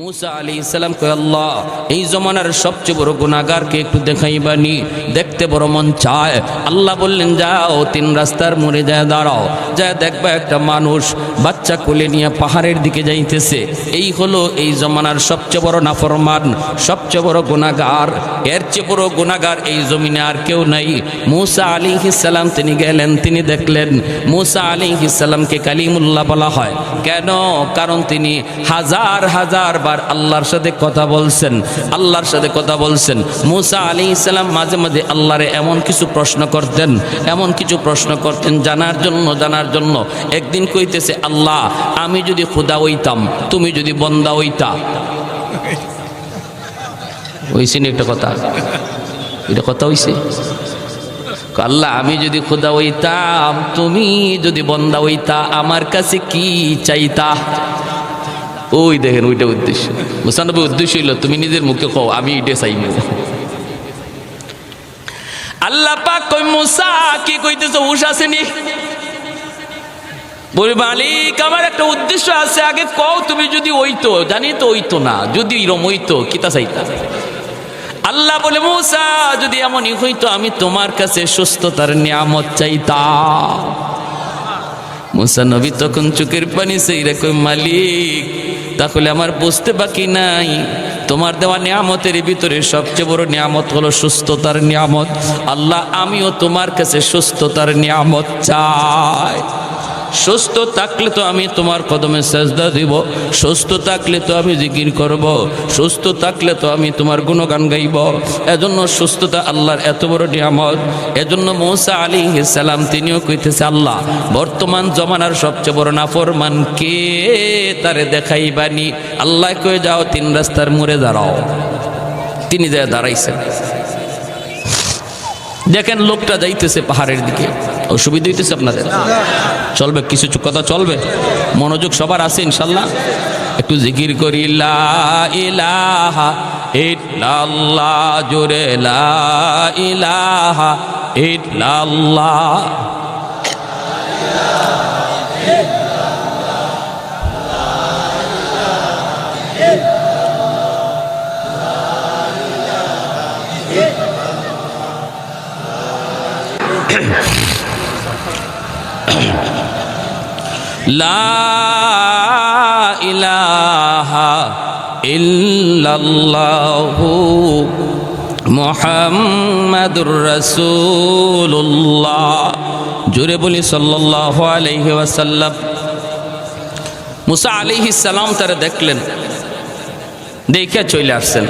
মুসা আলী ইসলাম কয় এই জমানার সবচেয়ে বড় গুণাগারকে একটু দেখাইবানি। দেখতে বড় মন চায়। আল্লাহ বললেন, যাও, তিন রাস্তার মোড়ে যায়, দাঁড়াও। যা দেখবা একটা মানুষ বাচ্চা কোলে নিয়ে পাহাড়ের দিকে যাইতেছে। এই হলো এই জমানার সবচেয়ে বড় নাফরমান, সবচেয়ে বড় গুণাগার এর চেয়ে বড় গুণাগার এই জমিনে আর কেউ নাই। মুসা আলী ইসালাম তিনি গেলেন, তিনি দেখলেন, মুসা আলী ইসালামকে কালিমুল্লাহ বলা হয়। কেন? কারণ তিনি হাজার হাজার বার আল্লাহর সাথে কথা বলছেন, আল্লাহর সাথে কথা বলছেন। মুসা আলী ইসলাম মাঝে মাঝে আল্লাহরে এমন কিছু প্রশ্ন করতেন, এমন কিছু প্রশ্ন করতেন জানার জন্য জানার জন্য। একদিন কইতেছে, আল্লাহ, আমি যদি খুদা হইতাম, তুমি যদি বন্দা হইতা। হইছে একটা কথা? এটা কথা হইছে? আল্লাহ, আমি যদি খোদা হইতাম, তুমি যদি বন্দা হইতা, আমার কাছে কি চাইতা? ওই দেখেন ওইটা উদ্দেশ্য। মুসানবী উদ্দেশ্য হইল, তুমি নিজের মুখে কও, আমি এটা চাইব আল্লাহ পাক কই মুসা, কি কইতেছো? হুশ আসেনি? বলি, মালিক, আমার একটা উদ্দেশ্য আছে। আগে কও, তুমি যদি ওইতো, জানি তো ওইতো না, যদি এরম ওইতো কিতা চাইতা? আল্লাহ বলে, মুসা, যদি এমনই হইতো, আমি তোমার কাছে সুস্থতার নিয়ামত চাইতাম মুসা নবী তখন চোখের পানি সেই রকম মালিক তাহলে আমার বুঝতে বাকি নাই। তোমার দেওয়া নিয়ামতের ভিতরে সবচেয়ে বড় নিয়ামত হলো সুস্থতার নিয়ামত। আল্লাহ আমিও তোমার কাছে সুস্থতার নিয়ামত চাই। সুস্থ থাকলে তো আমি তোমার কদমে সেজদা দিব। সুস্থ থাকলে তো আমি জিকির করব। সুস্থ থাকলে তো আমি তোমার গুণগান গাইব। এজন্য সুস্থতা আল্লাহর এত বড় নিয়ামত। এজন্য মৌসা আলী সালাম তিনিও কইতেছে, আল্লাহ, বর্তমান জমানার সবচেয়ে বড় নাফরমান কে তারে দেখাইবানি? আল্লাহ কয়ে যাও, তিন রাস্তার মোড়ে দাঁড়াও। তিনি যায় দাঁড়াইছেন। দেখেন লোকটা যাইতেছে পাহাড়ের দিকে। অসুবিধা হইতেছে আপনাদের? চলবে, কিছু কথা চলবে? মনোযোগ সবার আছে, ইনশাল্লাহ? একটু জিকির করি ইলাহা ইল্লাল্লাহ, জোরে লা ইলাহা ইল্লাল্লাহ। লা ইলাহা ইল্লাল্লাহু মুহাম্মাদুর রাসূলুল্লাহ। জোরে বলি সাল্লাল্লাহু আলাইহি ওয়াসাল্লাম। মুসা আলাইহিস সালাম তারা দেখলেন দেখে চলে আসছেন।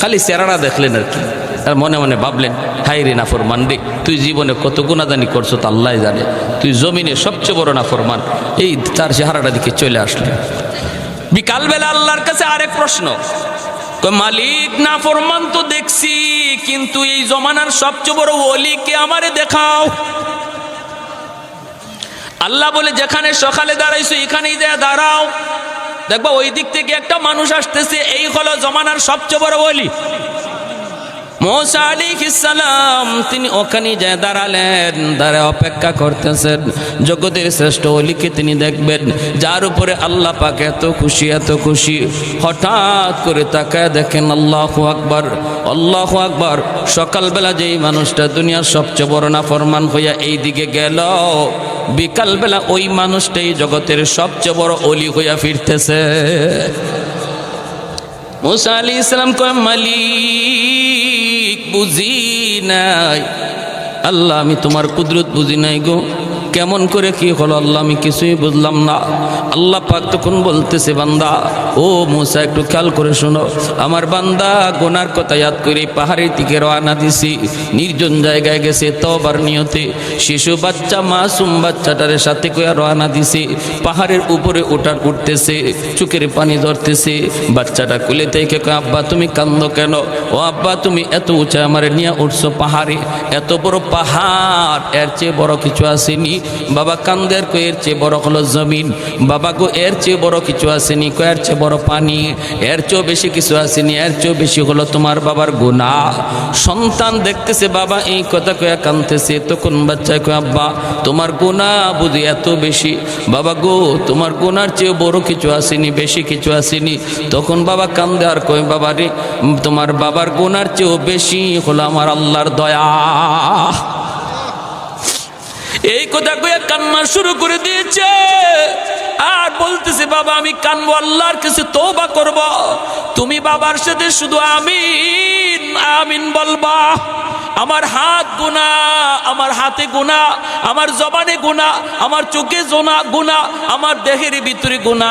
খালি চেহারা দেখলেন আর কি। আর মনে মনে ভাবলেন হাই রে নাফরমান রে, তুই জীবনে কত গুণাদানি করছ তা আল্লাহ জানে। তুই জমিনে সবচেয়ে বড় নাফরমান। এই তার চেহারাটা দিকে চলে আসলেন বিকালবেলা আল্লাহর কাছে আরেক প্রশ্ন মালিক, নাফরমান তো দেখছি, কিন্তু এই জমানার সবচেয়ে বড় ওলিকে আমারে দেখাও? আল্লাহ বলে, যেখানে সকালে দাঁড়াইছো, এখানেই যায় দাঁড়াও। দেখবা, ওই দিক থেকে একটা মানুষ আসতেছে, এই হলো জমানার সবচেয়ে বড় বলি মোসা আলী ইসালাম তিনি ওখানে যায় দাঁড়ালেন দাঁড়া অপেক্ষা করতেছেন। জগতের শ্রেষ্ঠ অলিকে তিনি দেখবেন, যার উপরে আল্লাহ পাক এত খুশি এত খুশি। হঠাৎ করে তাকায় দেখেন আল্লাহ আকবার আল্লাহ আকবার। সকালবেলা যেই মানুষটা দুনিয়ার সবচেয়ে বড় না ফরমান হইয়া এই দিকে গেল, বিকালবেলা ওই মানুষটাই জগতের সবচেয়ে বড় অলি হইয়া ফিরতেছে। মুসা আলী ইসলাম কয়, মালিক বুঝি নাই। আল্লাহ আমি তোমার কুদরত বুঝি নাই গো। কেমন করে কি হলো আল্লাহ আমি কিছুই বুঝলাম না। আল্লাহ পাক তখন বলতেছে বান্দা ও মুসা একটু খেয়াল করে শোনো। আমার বান্দা গোনার কথা ইয়াদ করে পাহাড়ের দিকে রওনা দিছি নির্জন জায়গায় গেছে তবার নিয়তে। শিশু বাচ্চা মাসুম বাচ্চাটারে সাথে কইয়া রওনা দিছে পাহাড়ের উপরে ওঠার উঠতেছে চোখের পানি ধরতেছে। বাচ্চাটা কুলে থেকে কয়, আব্বা তুমি কান্দ কেন? ও আব্বা তুমি এত উঁচা আমার নিয়ে উঠছো পাহাড়ে এত বড় পাহাড় এর চেয়ে বড় কিছু আসেনি। বাবা কান্দের কো এর চেয়ে বড় হলো জমিন। বাবা গো, এর চেয়ে বড় কিছু আসেনি, কো এর চেয়ে বড় পানি। এর চেয়েও বেশি কিছু আসেনি, এর চেয়েও বেশি হলো তোমার বাবার গুণা সন্তান দেখতেছে, বাবা এই কথা কয়া কানতেছে তখন বাচ্চায় কয়, আব্বা, তোমার গুণা বুঝি এত বেশি। বাবা গো, তোমার গুনার চেয়েও বড় কিছু আসেনি, বেশি কিছু আসেনি। তখন বাবা কান্দে আর কয়, বাবা রে, তোমার বাবার গুণার চেয়েও বেশি হলো আমার আল্লাহর দয়া। এই কথা কয়ে কান্না শুরু করে দিয়েছে। আর বলতেছে, বাবা, আমি কানবো, আল্লাহর কাছে বা করব। তুমি বাবার সাথে শুধু আমিন আমিন বলবা। আমার হাত গুনা আমার হাতে গুনা আমার জবানে গুনা আমার চোখে জোনা গুনা আমার দেহের ভিতরে গুনা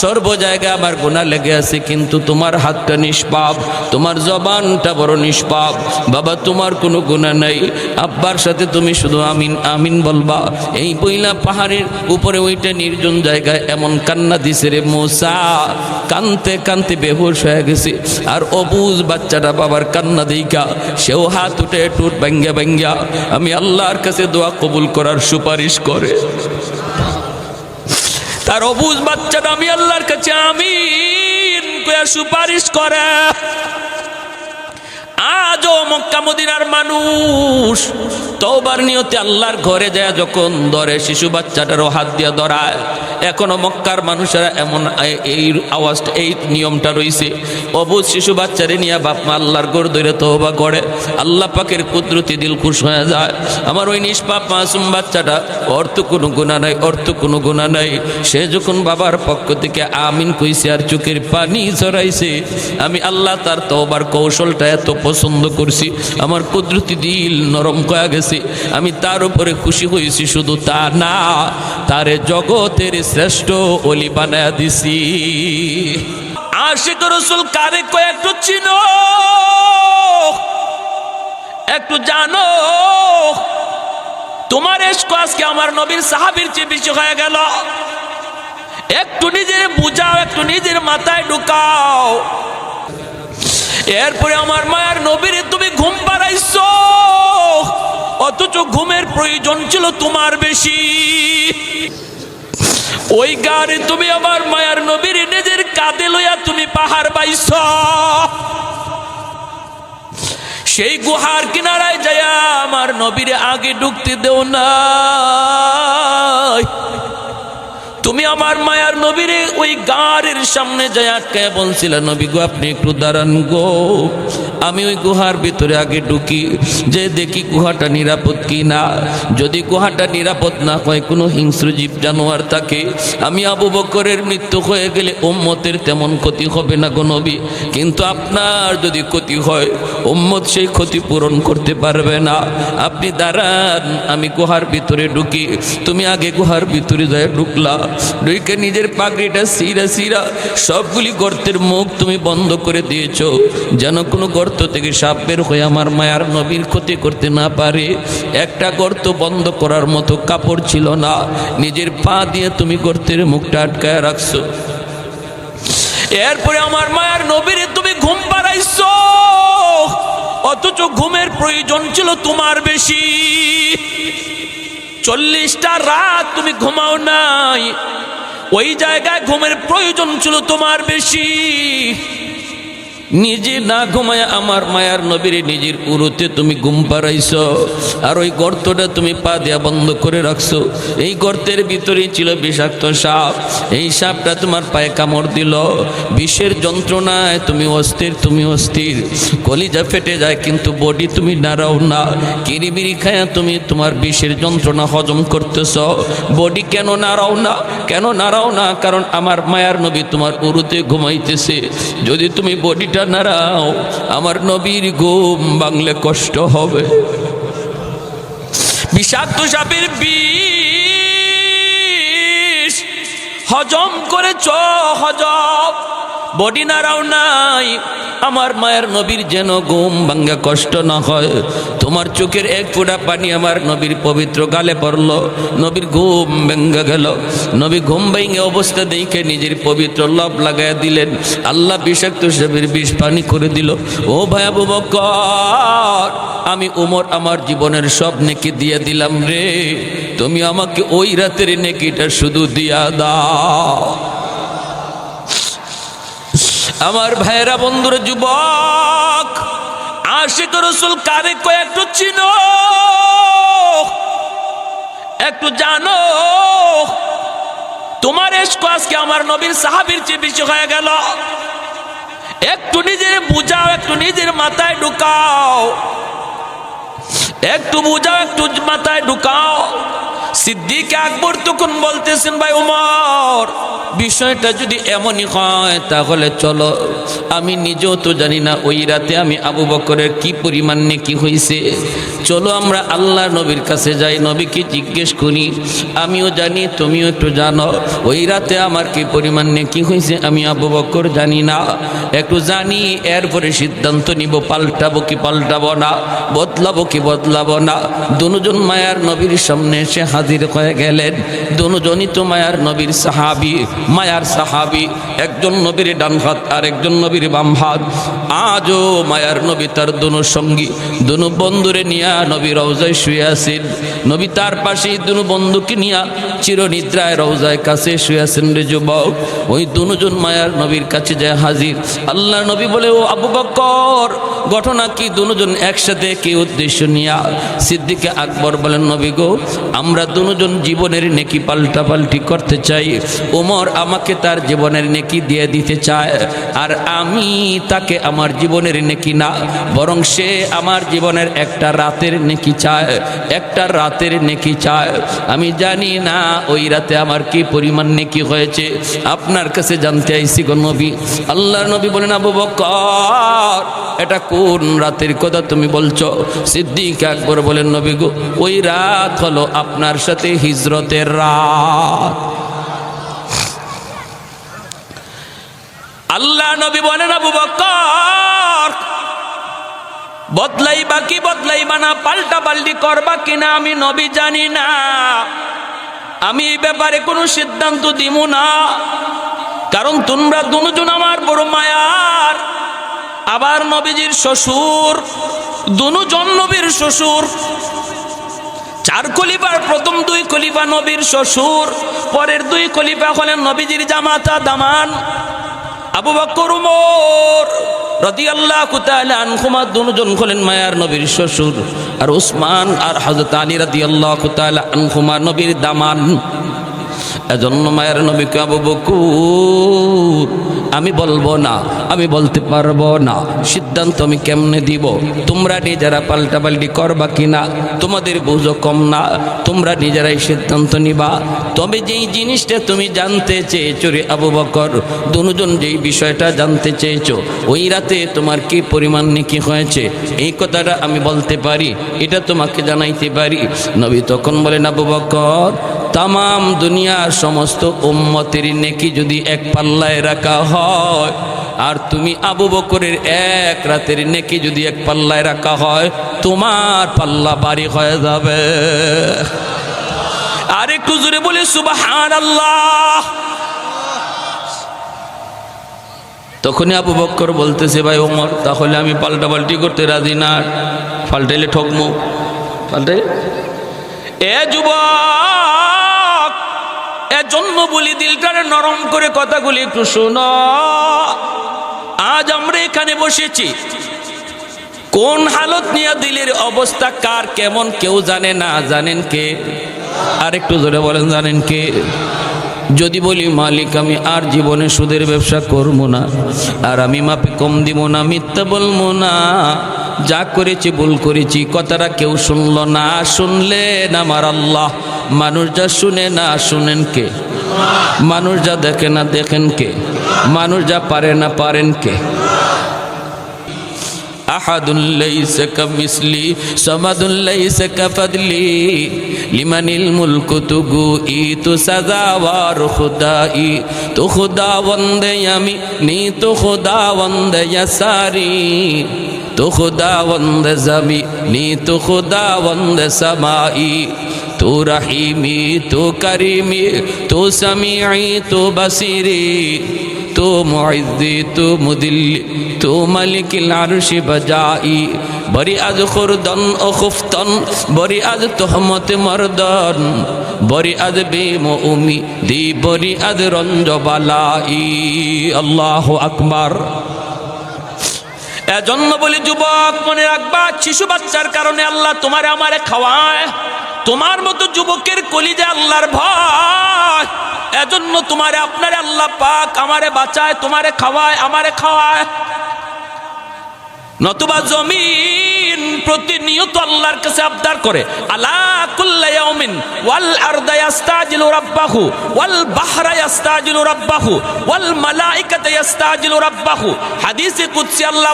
সর্ব জায়গায় আমার গুণা লেগে আছে, কিন্তু তোমার হাতটা নিষ্পাপ, তোমার জবানটা বড় নিষ্পাপ। বাবা, তোমার কোনো গুণা নাই। আব্বার সাথে তুমি শুধু আমিন আমিন বলবা। এই বইলা পাহাড়ের উপরে ওইটা নির্জন জায়গায় এমন কান্না দিছে রে মোসা। কানতে কানতে বেহুশ হয়ে গেছে। আর অবুজ বাচ্চাটা বাবার কান্না দিকা সেও হাত উঠে টুট ভাঙ্গা ভাঙ্গা আমি আল্লাহর কাছে দোয়া কবুল করার সুপারিশ করে। তার অবুজ বাচ্চাটা আমি আল্লাহর কাছে আমি সুপারিশ করে। আজও মক্কা মদিনার মানুষ। তওবার নিয়তে আল্লাহর ঘরে যায়, যখন ধরে শিশু বাচ্চাটারও হাত দিয়ে ধরায়। এখনও মক্কার মানুষেরা এমন এই আওয়াজটা, এই নিয়মটা রইছে। অবুজ শিশু বাচ্চারে নিয়ে বাপ মা আল্লাহর ঘর ধরে তওবা করে। আল্লাহ পাকের কুদরতি দিল খুশ হয়ে যায়। আমার ওই নিষ্পাপ মাসুম বাচ্চাটা অর্থ কোনো গুণা নাই, অর্থ কোনো গুণা নাই। সে যখন বাবার পক্ষ থেকে আমিন কইছে আর চোখের পানি ঝরাইছে আমি আল্লাহ তার তওবার কৌশলটা এত পছন্দ করছি। আমার কুদরতি দিল নরম কয়া গেছে। আমি তার উপরে খুশি হয়েছি, শুধু তা না, তারে জগতের শ্রেষ্ঠ অলি বানায়া দিছি। আশিক রসুল কারে কয়েকটু চিনো, একটু জানো, তোমার এসকো আজকে আমার নবীর সাহাবীর চেয়ে বেশি হয়ে গেল। একটু নিজের বুঝাও, একটু নিজের মাথায় ঢুকাও এরপরে আমার মায়ের নবীর তুমি ঘুম পাড়াইছো। অথচ ঘুমের প্রয়োজন ছিল তোমার বেশি। ওই গাড়ি তুমি আমার মায়ার নবীর নিজের কাঁধে লইয়া তুমি পাহাড় বাইছ। সেই গুহার কিনারায় যায়া আমার নবীরে আগে ঢুকতে দেও না তুমি আমার মায়ার নবীরে ওই গাড়ির সামনে যায় আটকে বলছিল, নবী গো, আপনি একটু দাঁড়ান গো। আমি ওই গুহার ভিতরে আগে ঢুকি, যে দেখি গুহাটা নিরাপদ কি না যদি গুহাটা নিরাপদ না হয়, কোনো হিংস্র জীব জানোয়ার থাকে। আমি আবু বকরের মৃত্যু হয়ে গেলে ওম্মতের তেমন ক্ষতি হবে না গো নবী। কিন্তু আপনার যদি ক্ষতি হয় ওম্মত সেই ক্ষতি পূরণ করতে পারবে না। আপনি দাঁড়ান, আমি গুহার ভিতরে ঢুকি। তুমি আগে গুহার ভিতরে যায় ঢুকলা। ঢুকে নিজের পাগড়িটা সিরা সিরা সবগুলি গর্তের মুখ তুমি বন্ধ করে দিয়েছ। যেন কোনো গর্ত থেকে সাপ বের হয়ে আমার মায়ার নবীর ক্ষতি করতে না পারে। একটা গর্ত বন্ধ করার মতো কাপড় ছিল না। নিজের পা দিয়ে তুমি গর্তের মুখটা আটকায় রাখছো। এরপরে আমার মায়ার নবীরে তুমি ঘুম পাড়াইছো। অথচ ঘুমের প্রয়োজন ছিল তোমার বেশি। চল্লিশটা রাত তুমি ঘুমাও নাই। ওই জায়গায় ঘুমের প্রয়োজন ছিল তোমার বেশি। নিজে না ঘুমায় আমার মায়ার নবীর নিজের উরুতে তুমি ঘুম পাড়াইছ। আর ওই গর্তটা তুমি পা দেয়া বন্ধ করে রাখছো। এই গর্তের ভিতরেই ছিল বিষাক্ত সাপ। এই সাপটা তোমার পায়ে কামড় দিল। বিষের যন্ত্রণায় তুমি অস্থির তুমি অস্থির। কলিজা ফেটে যায়, কিন্তু বডি তুমি নাড়াও না। কিরিবিরি খায়া তুমি তোমার বিষের যন্ত্রণা হজম করতেছ। বডি কেন নাড়াও না? কেন নাড়াও না? কারণ আমার মায়ার নবী তোমার উরুতে ঘুমাইতেছে। যদি তুমি বডিটা নাড়াও আমার নবীর ঘুম বাংলে কষ্ট হবে। বিষাক্ত সাপের বিষ হজম করেছ হজম বডি নাড়াও নাই। আমার মায়ের নবীর যেন ঘুম ভাঙ্গা কষ্ট না হয়। তোমার চোখের এক ফোঁটা পানি আমার নবীর পবিত্র গালে পড়ল। নবীর ঘুম ভেঙ্গা গেল। নবী ঘুম ভেঙে অবস্থা দেখে নিজের পবিত্র লব লাগাই দিলেন। আল্লাহ বিষাক্ত সেবের বিষ পানি করে দিল। ও ভাই আবু আমি উমর আমার জীবনের সব নেকি দিয়ে দিলাম রে। তুমি আমাকে ওই রাতের নেকিটা শুধু দিয়া দাও। আমার ভাইয়েরা, বন্ধুর, যুবক, আশিক রসুল কারে কয়েকটু চিনো? একটু জানো? তোমার এসকো আজকে আমার নবীর সাহাবির চেয়ে বেশি হয়ে গেল। একটু নিজের বুঝাও, একটু নিজের মাথায় ঢুকাও। একটু বুঝাও, একটু মাথায় ঢুকাও। সিদ্দিক আকবর তখন বলতেছেন, ভাই উমর, বিষয়টা যদি এমনই হয়, তাহলে চলো। আমি নিজেও তো জানি না, ওই রাতে আমি আবু বকরের কি পরিমাণ কি হয়েছে চলো আমরা আল্লাহ নবীর কাছে যাই, নবীকে জিজ্ঞেস করি, আমিও জানি, তুমিও একটু জানো, ওই রাতে আমার কি পরিমাণ কি হয়েছে আমি আবু বকর জানি না। একটু জানি, এরপরে সিদ্ধান্ত নিব, পাল্টাবো কি পাল্টাবো না, বদলাবো কি বদলাবো না। দুজন মায়ার নবীর সামনে এসে হাজির হয়ে গেলেন। দুজনই তো মায়ার নবীর সাহাবি, মায়ার সাহাবি, একজন নবীর ডান হাত আর একজন নবীর বাম হাত। আজও মায়ার নবী তার দুনো সঙ্গী, দুনো বন্ধুরে নিয়া নবী রওজায় শুয়ে আছেন নবী তার পাশেই দুনো বন্ধুকে নিয়া চিরনিদ্রায় রওজায় কাছে শুয়ে আছেন রে যুবক। ওই দুজন মায়ার নবীর কাছে যায় হাজির। আল্লাহ নবী বলে, ও আবু বকর ঘটনা কি? দুজন একসাথে কি উদ্দেশ্য নিয়া সিদ্দিকে আকবর বলেন, নবী গো, আমরা দুজন জীবনের নেকি পাল্টা পাল্টি করতে চাই। ওমর আমাকে তার জীবনের নেকি দিয়ে দিতে চায়, আর আমি তাকে আমার জীবনের নেকি না, বরং সে আমার জীবনের একটা রাতের নেকি চায়, একটা রাতের নেকি চায়। আমি জানি না ওই রাতে আমার কি পরিমাণ নেকি হয়েছে। আপনার কাছে জানতে আইসি গো নবী। আল্লাহর নবী বলেন, আবু বকর, এটা কোন রাতের কথা তুমি বলছো? সিদ্দিক আকবর বলেন, নবী গো, ওই রাত হলো আপনার সাথে হিজরতের রাত। আল্লাহ নবী বলেন, আবু বকর বদলাই বাকি বদলাই বানা পাল্টা পাল্টি করবা কিনা আমি নবী জানি না। আমি এই ব্যাপারে কোনো সিদ্ধান্ত দিব না। কারণ তোমরা দুজন আমার বড় মায়ার। আবার নবীজির শ্বশুর, দুজন নবীর শ্বশুর। চার খলিফার প্রথম দুই খলিফা নবীর শ্বশুর, পরের দুই খলিফা হলেন নবীজির জামাতা দামান। আবু বকর উমর রাদিয়াল্লাহু তাআলা আনহুমা দুজন হলেন মায়ার নবীর শ্বশুর। আর উসমান আর হযরত আলী রাদিয়াল্লাহু তাআলা আনহুমা নবীর দামান। এজন্য মায়ের নবীকে আবু বকুর আমি বলব না, আমি বলতে পারব না। সিদ্ধান্ত আমি কেমনে দিব? তোমরা নিজেরা পাল্টাপাল্টি করবা কিনা? তোমাদের বুঝো কম না। তোমরা নিজেরাই সিদ্ধান্ত নিবা। তবে যেই জিনিসটা তুমি জানতে চেয়েছো রে আবু বকর, দুজন যেই বিষয়টা জানতে চেয়েছো, ওই রাতে তোমার কি পরিমাণ নেকি হয়েছে? এই কথাটা আমি বলতে পারি, এটা তোমাকে জানাইতে পারি। নবী তখন বলেন, আবু বকর তাম দুনিয়ার সমস্ত উম্মতের নেকি যদি এক পাল্লায় রাখা হয়, আর তুমি আবু বকরের এক রাতের নেকি যদি এক পাল্লায় রাখা হয়, তোমার পাল্লা বাড়ি হয়ে যাবে। আর জোরে বলে সুবাহান আল্লাহ তখনই আবু বক্কর বলতেছে, ভাই ওমর, তাহলে আমি পাল্টা পাল্টি করতে রাজি না। পাল্টাইলে ঠকমু। পাল্টাই এ যুবক এ জন্ম বলি দিলটারে নরম করে কথাগুলি একটু শোনো। আজ আমরা এখানে বসেছি। কোন হালত নিয়ে দিলের অবস্থা কার কেমন কেউ জানে না, জানেন কে? আর একটু জোরে বলেন, জানেন কে? যদি বলি, মালিক, আমি আর জীবনে সুদের ব্যবসা করব না, আর আমি মাপে কম দিব না, মিথ্যা বলব না। যা করেছি, ভুল করেছি, কথাটা কেউ শুনল না। শুনলেন আমার আল্লাহ। মানুষ যা শুনে না, শুনেন কে? মানুষ যা দেখে না, দেখেন কে? মানুষ যা পারে না, পারেন কে? আহাদুন লাইসা কামিসলি, সামাদুন লাইসা কাফাদলি, লিমানিল মুলকু তুগু ই তু সাজাওয়ার খুদাই তো খুদা বন্দে আমি নি তো খুদা تو خداوند زمینی تو خداوند سمائی تو رحیمی تو کریمی تو سمیعی تو بصیری تو معزی تو مدل تو ملک العرش بجائی بری از خوردن و خفتن بری از تهمت مردن بری از بیم و امیدی بری از رنج و بلائی اللہ اکبر এজন্য বলি, যুবক, মনে রাখবা, শিশু বাচ্চার কারণে আল্লাহ তোমার আমারে খাওয়ায়। তোমার মতো যুবকের কলিজে আল্লাহর ভয়। এজন্য তোমারে, আপনারে আল্লাহ পাক আমারে বাঁচায়, তোমারে খাওয়ায়, আমারে খাওয়ায়। নতুবা জমিন প্রতিনিয়ত আল্লাহর কাছে আবদার করে বাহরা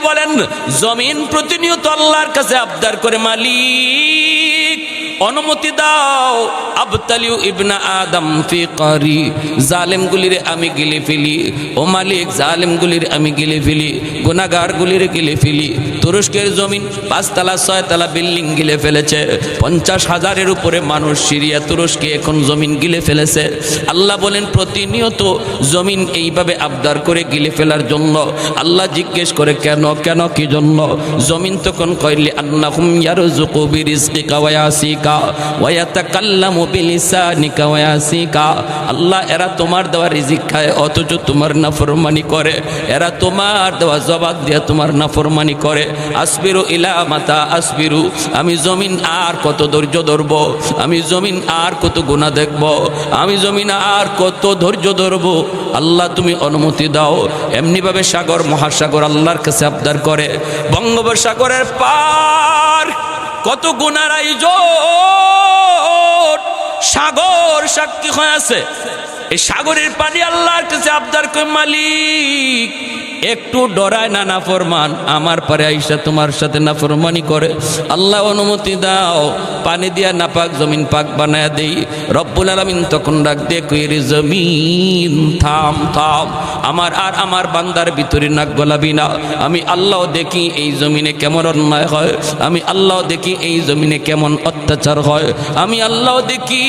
বলেন, জমিন প্রতিনিয়ত আল্লাহর কাছে আবদার করে, মালিক, অনুমতি দাও, আবতালিউ ইবনা আদম ফি কারি জালেম গুলিরে আমি গিলে ফেলি, ও মালিক জালেম গুলির আমি গিলে ফেলি গুনাগার গুলির গিলে ফেলি। তুরস্কের জমিন পাঁচতলা, ছয়তলা বিল্ডিং গিলে ফেলেছে। পঞ্চাশ হাজারের উপরে মানুষ সিরিয়া, তুরস্কে এখন জমিন গিলে ফেলেছে। আল্লাহ বলেন, প্রতিনিয়ত জমিন এইভাবে আবদার করে গিলে ফেলার জন্য। আল্লাহ জিজ্ঞেস করে, কেন কেন, কি জন্য? জমিন তখন কইলে, আন্নাহুম ইয়ারযুকু বিরিজকিকা ওয়া ইয়াসিকা, ওয়া ইয়াতাকাল্লামু বিলিসানিকা ওয়া ইয়াসিকা। আল্লাহ, এরা তোমার দেওয়া রিজিক খায়, অথচ তোমার নাফরমানি করে। এরা তোমার দেওয়া জবাব দিয়ে তোমার নাফরমানি করে। আসবিরু ইলা মাতা আসবিরু। আমি জমিন আর কত ধৈর্য ধরব? আমি জমিন আর কত গুণা দেখব? আমি জমিন আর কত ধৈর্য ধরব? আল্লাহ তুমি অনুমতি দাও। এমনিভাবে সাগর, মহাসাগর আল্লাহর কাছে আবদার করে। বঙ্গোপসাগরের পার কত গুণার আয়োজন? সাগর সাক্ষী হয়ে আছে। এই সাগরের পানি আল্লাহর কাছে আবদার করে মালিক। একটু ডরায় না নাফরমান, আমার পরে আইসা তোমার সাথে নাফরমানি করে। আল্লাহ অনুমতি দাও, পানি দিয়া নাপাক জমিন পাক বানায় দেই। রব্বুল আলমিন তখন ডাক দিয়ে জমিন, থাম থাম। আমার আর আমার বান্দার ভিতরে নাক গলাবি না। আমি আল্লাহ দেখি এই জমিনে কেমন অন্যায় হয়। আমি আল্লাহ দেখি এই জমিনে কেমন অত্যাচার হয়। আমি আল্লাহ দেখি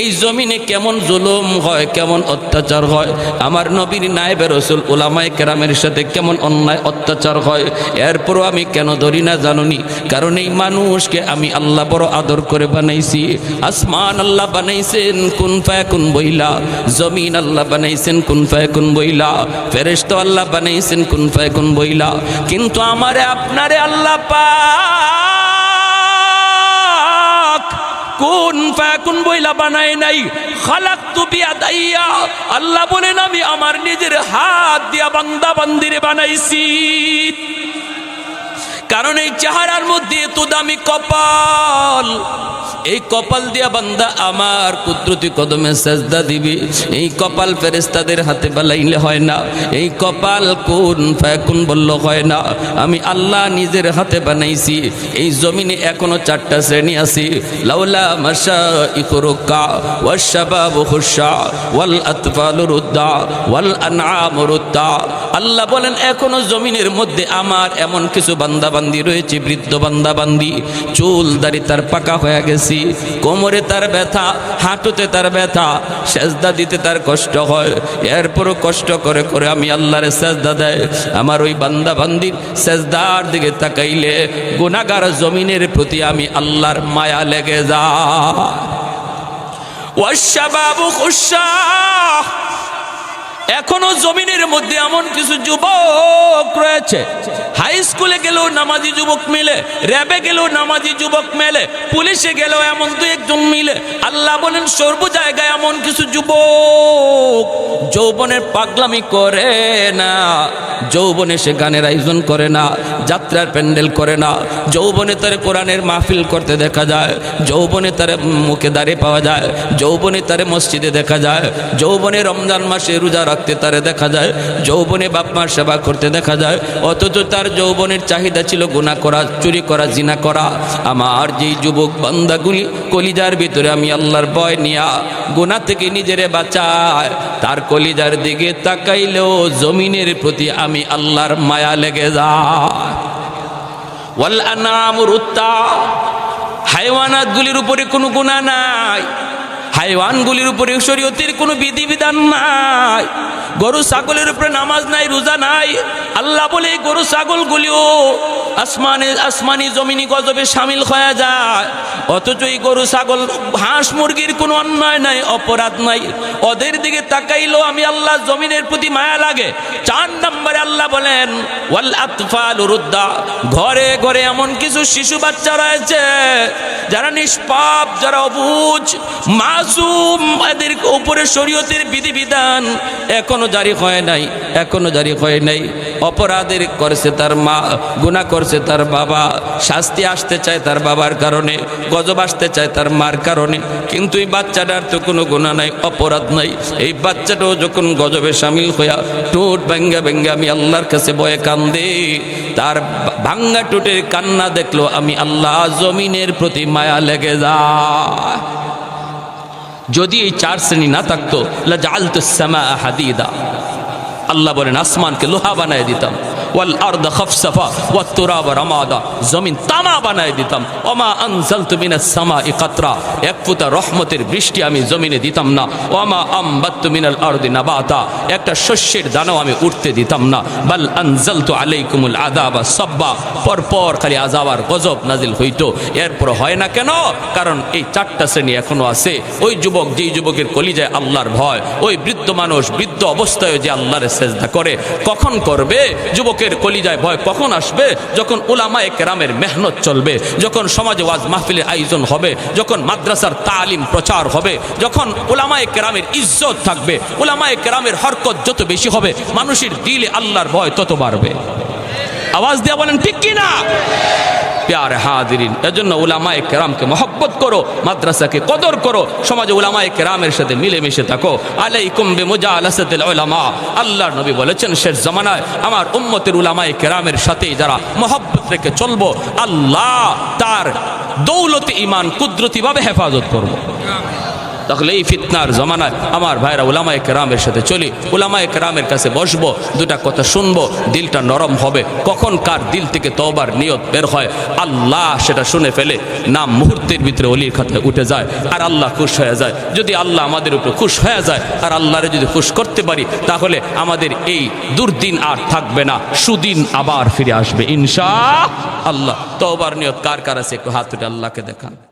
এই জমিনে কেমন জুলুম হয়, কেমন অত্যাচার হয়, আমার নবীর নায়েবের রসুল ওলামায় কেরামের সাথে কেমন অন্যায় অত্যাচার হয়, এরপরও আমি কেন ধরি না জানুনি? কারণ এই মানুষকে আমি আল্লাহ বড় আদর করে বানাইছি। আসমান আল্লাহ বানাইছেন, কোন ফায় কোন বইলা। জমিন আল্লাহ বানাইছেন, কোন ফায় কোন বইলা। ফেরেস্ত আল্লাহ বানাইছেন, কোন ফায় কোন বইলা। কিন্তু আমারে, আপনারে আল্লাহ পা কোন ফায়াকুন বইলা বানায় নাই। খালাক তু বিয়াদাইয়া, আল্লাহ বলেন, আমি আমার নিজের হাত দিয়া বান্দা বান্দিরে বানাইছি। কারণ এই চেহারার মধ্যে এত দামি কপাল। এই কপাল দিয়া বান্দা আমার কুদরতি কদমে সেজদা দিবি। এই কপাল ফেরেস্তাদের হাতে বালাইলে হয় না। এই কপাল কোন ফ্যাকুন বলল হয় না। আমি আল্লাহ নিজের হাতে বানাইছি। এই জমিনে এখনও চারটা শ্রেণি আছি। লাউলা মাসা ইকরুকা ওয়াশাবাব হুসা ওয়াল আতফাল রুদ্দা ওয়াল আনআম রুদ্দা। আল্লাহ বলেন, এখনও জমিনের মধ্যে আমার এমন কিছু বান্দা বান্দি রয়েছে, বৃদ্ধ বান্দা বান্দি চুল দাড়ি তার পাকা হয়ে গেছি, কোমরে তার ব্যথা, হাঁটুতে তার ব্যথা, সেজদা দিতে তার কষ্ট হয়। এরপরও কষ্ট করে করে আমি আল্লাহরে সেজদা দেয়। আমার ওই বান্দা বান্দির সেজদার দিকে তাকাইলে গুনাগার জমিনের প্রতি আমি আল্লাহর মায়া লেগে যা ওয়াশাবাবু খুশা এখনও জমিনের মধ্যে এমন কিছু যুবক রয়েছে হাই স্কুলে গেলেও নামাজি যুবক মিলে র্যাবে গেলেও নামাজি যুবক মেলে, পুলিশে গেলেও এমন দু একজন মিলে। আল্লাহ বলেন, সর্ব জায়গায় এমন কিছু যুবক যৌবনের পাগলামি করে না, যৌবনে সে গানের আয়োজন করে না, যাত্রার প্যান্ডেল করে না, যৌবনে তার কোরআনের মাহফিল করতে দেখা যায়, যৌবনে তার মুখে দাঁড়িয়ে পাওয়া যায়, যৌবনে তারে মসজিদে দেখা যায়, যৌবনে রমজান মাসে রোজা রাখতে তারে দেখা যায়, যৌবনে বাপ মার সেবা করতে দেখা যায়, অথচ তার যৌবনের চাহিদা ছিল গুণা করা, চুরি করা, জিনা করা। আমার যেই যুবক বান্দাগুলি কলিজার ভিতরে আমি আল্লাহর ভয় নিয়া গুণা থেকে নিজেরে বাঁচায়, তার কলিজার দিকে তাকাইলেও জমিনের প্রতি আমি আল্লাহর মায়া লেগে যায়। ওয়াল হাইওয়ানাতগুলির উপরে কোনো গুণা নাই, হাইওয়ানগুলির উপরে শরীয়তের কোনো বিধিবিধান নাই। গরু ছাগলের উপরে নামাজ নাই, রোজা নাই। আল্লাহ বলে গরু ছাগলগুলিও আসমানে, আসমানি জমিনি গজবে সামিল হয়ে যায়। অথচ এই গরু ছাগল হাঁস মুরগির কোনো অন্যায় নাই, অপরাধ নাই। ওদের দিকে তাকাইলো আমি আল্লাহ জমিনের প্রতি মায়া লাগে। চার নম্বরে আল্লাহ বলেন ঘরে ঘরে এমন কিছু শিশু বাচ্চা রয়েছে, যারা নিষ্পাপ, যারা অবুজ, মাসুম, এদের উপরে শরীয়তের বিধিবিধান। এখনও জারি হয় নাই, এখনও জারি হয় নাই। অপরাধের করেছে তার মা গুণা করছে তার বাবা, শাস্তি আসতে চায় তার বাবার কারণে, গজব আসতে চায় তার মার কারণে, কিন্তু এই বাচ্চাটার তো কোনো গুণা নাই, অপরাধ নাই। এই বাচ্চাটাও যখন গজবে সামিল হইয়া টোট ভেঙ্গা ভেঙ্গা আমি আল্লাহর কাছে বয়ে কান্দে, তার ভাঙ্গা টোটের কান্না দেখল, আমি আল্লাহ জমিনের প্রতি মায়া লেগে যায় যদি এই চার শ্রেণি না থাকতো লাজালতু সামা হাদিদা। আল্লাহ বলেন, আসমানকে লোহা বানায় দিতাম। ওয়াল আরদ খফসফা ওয়াত তুরাব রামাদা। জমিন তামা বানায় দিতাম। ওমা কাতরা। এক ফুটা রহমতের বৃষ্টি আমি জমিনে দিতাম না। ওমা আরদি নাবাতা। একটা শস্যের আমি উঠতে দিতাম না। বাল আলাইকুমুল আযাবা সাব্বা। পর পর খালি আযাব আর গজব নাজিল হইতো। এরপর হয় না কেন? কারণ এই চারটা শ্রেণি এখনও আছে। ওই যুবক যেই যুবকের কলিজায় আল্লাহর ভয়। ওই বৃদ্ধ মানুষ বৃদ্ধ অবস্থায় যে আল্লাহর সেজদা করে, কখন করবে? যুবকের কলিজায় ভয় কখন আসবে? যখন ওলামা কেরামের মেহনত চলবে, যখন সমাজে ওয়াজ মাহফিলের আয়োজন হবে, যখন মাদ্রাসার তালিম প্রচার হবে, যখন ওলামা একরামের ইজ্জত থাকবে ওলামা কেরামের হরকত যত বেশি হবে, মানুষের দিলে আল্লাহর ভয় তত বাড়বে। আওয়াজ দেওয়া বলেন, ঠিক কি না প্যার হাদিরিন এজন্য ওলামায় কেরামকে মহব্বত করো, মাদ্রাসাকে কদর করো, সমাজে ওলামায় কেরামের সাথে মিলেমিশে থাকো। আলাই কুম্বে মোজা বিমুজালাসাতিল ওলামা আল্লাহ নবী বলেছেন, শেষ জমানায় আমার উম্মতের ওলামায় কেরামের সাথে যারা মহব্বত রেখে চলবো, আল্লাহ তার দৌলতে ইমান কুদরতিভাবে হেফাজত করব। তাহলে এই ফিতনার জমানায় আমার ভাইরা উলামায়ে কেরামের সাথে চলি, উলামায়ে কেরামের কাছে বসবো, দুটা কথা শুনব, দিলটা নরম হবে। কখন কার দিল থেকে তওবার নিয়ত বের হয়? আল্লাহ সেটা শুনে ফেলে নাম মুহূর্তের ভিতরে অলির খাতায় উঠে যায়, আর আল্লাহ খুশ হয়ে যায়। যদি আল্লাহ আমাদের উপরে খুশ হয়ে যায়, আর আল্লাহরে যদি খুশ করতে পারি, তাহলে আমাদের এই দুর্দিন আর থাকবে না, সুদিন আবার ফিরে আসবে, ইনশা আল্লাহ। তওবার নিয়ত কার কার আছে? একটু হাত উঠে আল্লাহকে দেখান।